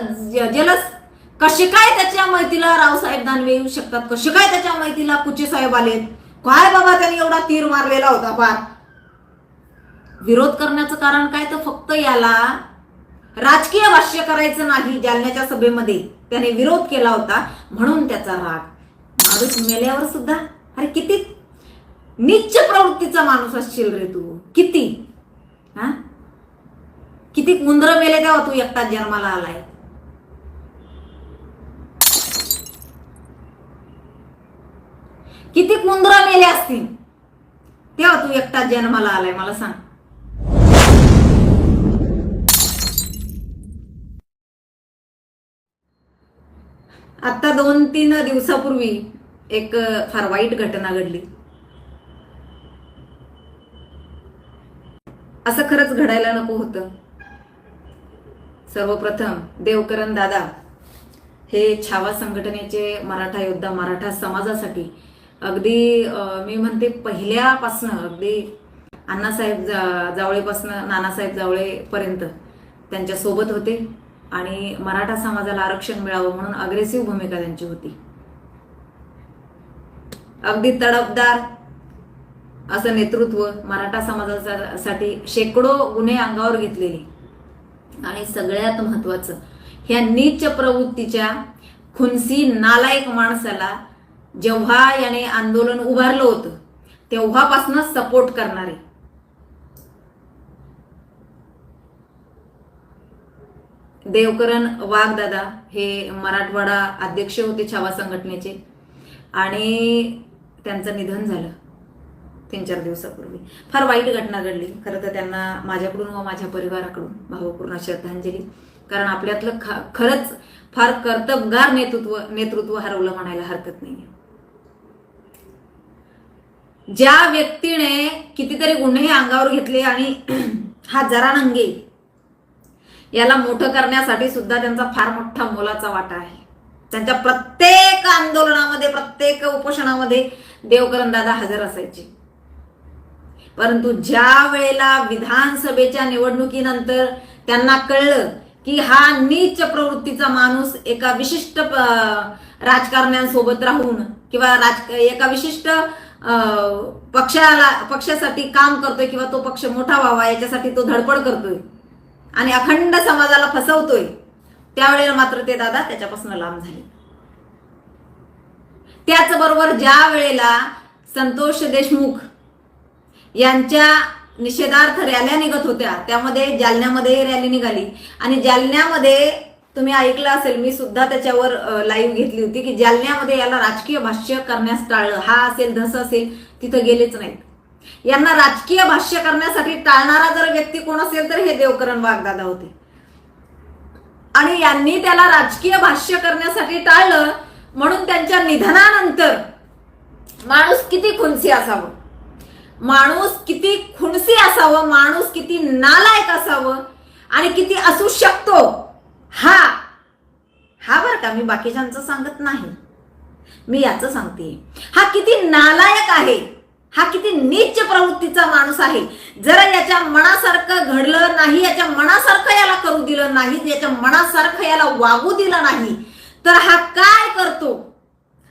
Jealous कसे काय त्याच्या माहितीला रावसाहेब दानवे येऊ शकतात? कसे काय त्याच्या माहितीला कुचे साहेब आलेत काय बाबा त्यांनी एवढा तीर मारलेला होता फार? विरोध करण्याचं कारण काय तर फक्त याला राजकीय भाष्य करायचं नाही जालन्याच्या सभेमध्ये. त्याने विरोध केला होता म्हणून त्याचा राग. माणूस मेल्यावर सुद्धा अरे किती निच्च प्रवृत्तीचा माणूस असशील रे तू. किती? हा? किती मुंद्र मेले तेव्हा तू एकटाच जन्माला आलाय? किती कुंदरा मेले असतील? तेव्हा तू एकटा जन्माला आलाय मला सांग. आता दोन तीन दिवसापूर्वी एक फार वाईट घटना घडली. असं खरंच घडायला नको होतं. सर्वप्रथम देवकरण दादा हे छावा संघटनेचे मराठा योद्धा मराठा समाजासाठी अगदी मी म्हणते पहिल्यापासनं अगदी अण्णासाहेब जा जावळेपासनं नानासाहेब जावळेपर्यंत त्यांच्यासोबत होते आणि मराठा समाजाला आरक्षण मिळावं म्हणून अग्रेसिव्ह भूमिका त्यांची होती. अगदी तडफदार असं नेतृत्व मराठा समाजासाठी शेकडो गुन्हे अंगावर घेतलेले. आणि सगळ्यात महत्वाचं ह्या नीच प्रवृत्तीच्या खुनसी नालायक माणसाला जेव्हा याने आंदोलन उभारलं होतं तेव्हापासूनच सपोर्ट करणारे. देवकरण वाघदादा हे मराठवाडा अध्यक्ष होते छावा संघटनेचे आणि त्यांचं निधन झालं तीन चार दिवसापूर्वी. फार वाईट घटना घडली. खरं तर त्यांना माझ्याकडून व माझ्या परिवाराकडून भावपूर्ण श्रद्धांजली. कारण आपल्यातलं ख खरंच फार कर्तबगार नेतृत्व नेतृत्व हरवलं म्हणायला हरकत नाही ज्या व्यक्तीने कितीतरी गुन्हे अंगावर घेतले आणि हा जरा नंगे याला मोठं करण्यासाठी सुद्धा त्यांचा फार मोठा मोलाचा वाटा आहे. त्यांच्या प्रत्येक आंदोलनामध्ये प्रत्येक उपोषणामध्ये देवकरण दादा हजर असायचे. परंतु ज्या वेळेला विधानसभेच्या निवडणुकीनंतर त्यांना कळलं की हा नीच प्रवृत्तीचा माणूस एका विशिष्ट राजकारण्यांसोबत राहून किंवा राज एका विशिष्ट पक्षाला पक्षासाठी काम करतोय किंवा तो पक्ष मोठा व्हावा याच्यासाठी तो धडपड करतोय. आणि अखंड समाजाला फसवतोय. त्यावेळेला मात्र ते दादा त्याच्यापासून लांब झाले. त्याचबरोबर ज्या वेळेला संतोष देशमुख यांच्या निषेधार्थ रॅल्या निघत होत्या त्यामध्ये जालन्यामध्ये रॅली निघाली. आणि जालन्यामध्ये तुम्ही ऐकलं असेल मी सुद्धा त्याच्यावर लाईव्ह घेतली होती की जालन्यामध्ये याला राजकीय भाष्य करण्यास टाळलं. हा असेल धस असेल तिथं गेलेच नाहीत. यांना राजकीय भाष्य करण्यासाठी टाळणारा जर व्यक्ती कोण असेल तर हे देवकरण वाघदादा होते. आणि यांनी त्याला राजकीय भाष्य करण्यासाठी टाळलं म्हणून त्यांच्या निधनानंतर माणूस किती खुनसी असावं? माणूस किती खुणसी असावं? माणूस किती नालायक असावं? आणि किती असू शकतो? आता मी बाकीच्यांचं सांगत नाही. मी याचं सांगते हा किती नालायक आहे. हा किती नीच प्रवृत्तीचा माणूस आहे. जर याच्या मनासारखं घडलं नाही याच्या मनासारखं याला करू दिलं नाही याच्या मनासारखं याला वागू दिलं नाही तर हा काय करतो?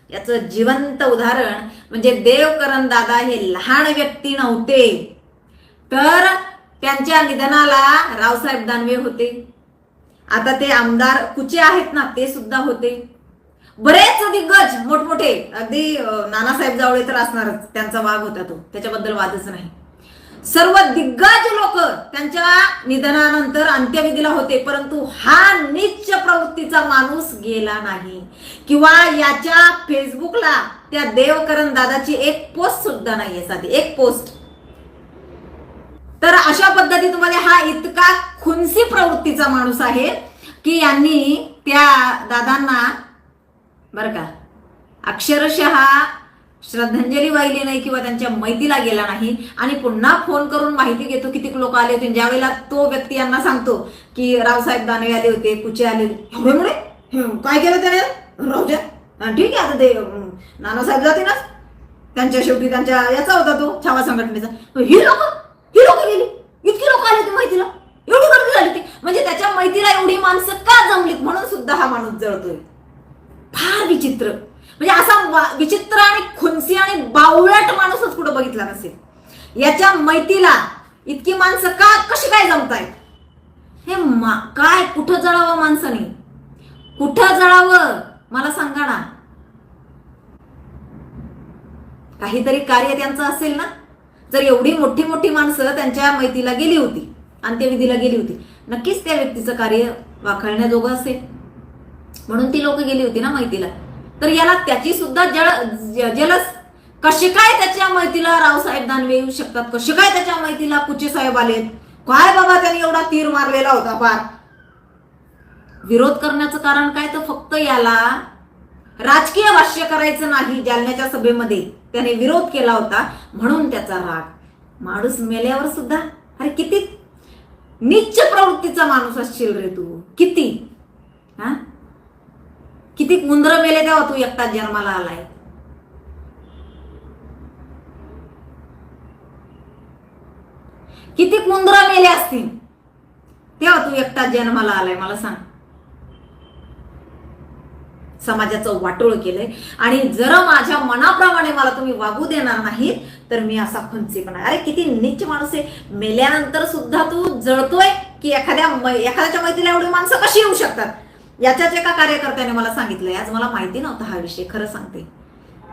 याचं जिवंत उदाहरण म्हणजे देवकरण दादा हे लहान व्यक्ती नव्हते. तर त्यांच्या निधनाला रावसाहेब दानवे होते. आता ते आमदार कुचे आहेत ना ते सुद्धा होते. बरेच दिग्गज मोठमोठे. अगदी नानासाहेब जावळे तर असणारच. त्यांचा वाघ होता तो. त्याच्याबद्दल वादच नाही. सर्व दिग्गज लोक त्यांच्या निधनानंतर अंत्यविधीला होते परंतु हा नीच प्रवृत्तीचा माणूस गेला नाही. किंवा याच्या फेसबुकला त्या देवकरण दादाची एक पोस्ट सुद्धा नाहीये साधी. एक पोस्ट. तर अशा पद्धतीमध्ये हा इतका खुनसी प्रवृत्तीचा माणूस आहे की यांनी त्या दादांना बरं का अक्षरशः श्रद्धांजली वाहिली नाही किंवा त्यांच्या माहितीला गेला नाही. आणि पुन्हा फोन करून माहिती घेतो किती लोक आले होते. ज्यावेळेला तो व्यक्ती यांना सांगतो की रावसाहेब दानवे आले होते कुचे आले होते? काय केलं त्याने? राहूच्या ठीक आहे आता ते नानासाहेब जाते ना. त्यांच्या शेवटी त्यांच्या याचा होता तो छावा संघटनेचा. ही लोक ही लोक गेली. इतकी लोक आले माहितीला? एवढी गर्दी झाली होती. म्हणजे त्याच्या माहितीला एवढी माणसं का जमलीत? म्हणून सुद्धा हा माणूस जळतोय. फार विचित्र. म्हणजे असा विचित्र आणि खुनसी आणि बावळट माणूसच कुठं बघितला नसेल. याच्या मैतीला इतकी माणसं का कशी काय जमतायत? हे मा- काय कुठं जळावं माणसाने? कुठं जळावं? मला सांगा ना. काहीतरी कार्य त्यांचं असेल ना? जर एवढी मोठी मोठी माणसं त्यांच्या मैतीला गेली होती अंत्यविधीला गेली होती नक्कीच त्या व्यक्तीचं कार्य वाखाळण्याजोगं असेल. म्हणून ती लोक गेली होती ना मैतीला तर याला त्याची सुद्धा जळ जलस. कसे काय त्याच्या मैतीला रावसाहेब दानवे येऊ शकतात? कसे काय त्याच्या मैतीला कुचे साहेब आलेत काय बाबा त्यांनी एवढा तीर मारलेला होता फार विरोध करण्याचं कारण काय? तर फक्त याला राजकीय भाष्य करायचं नाही जालन्याच्या सभेमध्ये. त्याने विरोध केला होता म्हणून त्याचा राग. माणूस मेल्यावर सुद्धा अरे किती? निच्च प्रवृत्तीचा माणूस असशील रे तू. किती? हा? किती मुंद्र मेले तेव्हा तू एकटा जन्माला आलाय? किती मुंद्र मेले असतील तेव्हा तू एकटा जन्माला आलाय मला सांग. समाजाचं वाटोळ केलंय. आणि जर माझ्या मनाप्रमाणे मला तुम्ही वागू देणार नाही तर मी असा खंचीपणा अरे किती नीच माणूस आहे. मेल्यानंतर सुद्धा तू जळतोय की एखाद्या एखाद्याच्या मैत्रीला एवढी माणसं कशी येऊ शकतात? याच्याच एका कार्यकर्त्याने मला सांगितलंय आज मला माहिती नव्हता हा विषय खरं सांगते.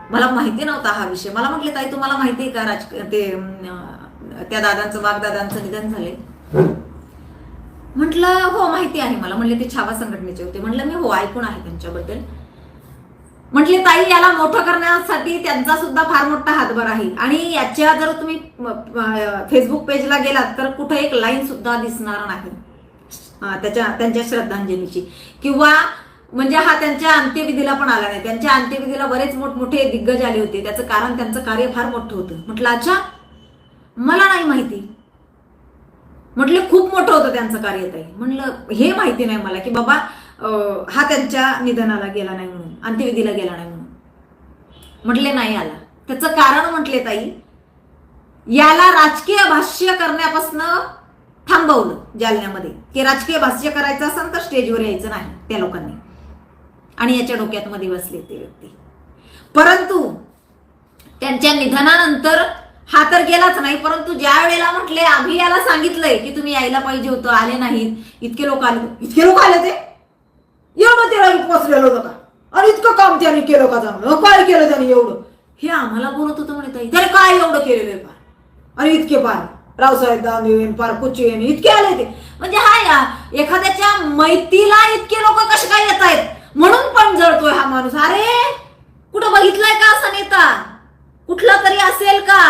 मला माहिती नव्हता हा विषय. मला म्हटले ताई तुम्हाला माहिती आहे का राज ते त्या दादांचं वाघदादांचं निधन झाले म्हटलं हो माहिती आहे मला. म्हणले ते छावा संघटनेचे होते. म्हटलं मी हो ऐकून आहे त्यांच्याबद्दल. म्हटले ताई याला मोठं करण्यासाठी त्यांचा सुद्धा फार मोठा हातभार आहे. आणि याच्या जर तुम्ही फेसबुक पेजला गेलात तर कुठं एक लाईन सुद्धा दिसणार नाही. त्याच्या त्यांच्या श्रद्धांजलीची. किंवा म्हणजे हा त्यांच्या अंत्यविधीला पण आला नाही. त्यांच्या अंत्यविधीला बरेच मोठमोठे दिग्गज आले होते. त्याचं कारण त्यांचं कार्य फार मोठं होतं. म्हटलं अच्छा मला नाही माहिती. म्हटलं खूप मोठं होतं त्यांचं कार्य ताई. म्हटलं हे माहिती नाही मला की बाबा हा त्यांच्या निधनाला गेला नाही म्हणून अंत्यविधीला गेला नाही म्हणून. म्हटले नाही आला त्याचं कारण म्हटले ताई याला राजकीय भाष्य करण्यापासून थांबवलं जालन्यामध्ये. की राजकीय भाष्य करायचं असेल तर स्टेजवर यायचं नाही त्या लोकांनी. आणि याच्या डोक्यात मध्ये बसले ते व्यक्ती. परंतु त्यांच्या निधनानंतर हा तर गेलाच नाही परंतु ज्या वेळेला म्हटले आम्ही याला सांगितलंय की तुम्ही यायला पाहिजे होतं आले नाहीत इतके लोक आले इतके लोक आले ते एवढं ते राहील पोचलेलं होतं का? आणि इतकं काम त्याने केलं का चांगलं काय केलं त्याने एवढं? हे आम्हाला बोलत होतं म्हणे ताई. त्याने काय एवढं केलेलं आहे फार आणि इतके पार. रावसाहेब दानवे पार कुचेन इतके आले ते. म्हणजे हा या एखाद्याच्या मैतीला इतके लोक कसे काय येत आहेत? म्हणून पण जळतोय हा माणूस. अरे कुठं बघितलंय का असा नेता? कुठला तरी असेल का?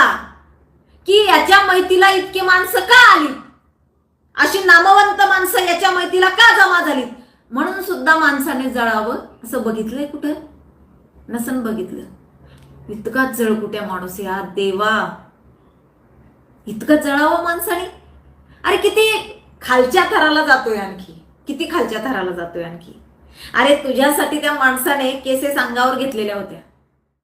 की याच्या मैतीला इतकी माणसं का आली? अशी नामवंत माणसं याच्या मैतीला का जमा झाली म्हणून सुद्धा माणसाने जळावं असं बघितलंय कुठं? नसन बघितलं. इतका जळकुट्या माणूस या देवा. इतकं जळावं माणसाने? अरे किती खालच्या थराला जातोय आणखी. किती खालच्या थराला जातोय आणखी. अरे तुझ्यासाठी त्या माणसाने केसेस अंगावर घेतलेल्या होत्या.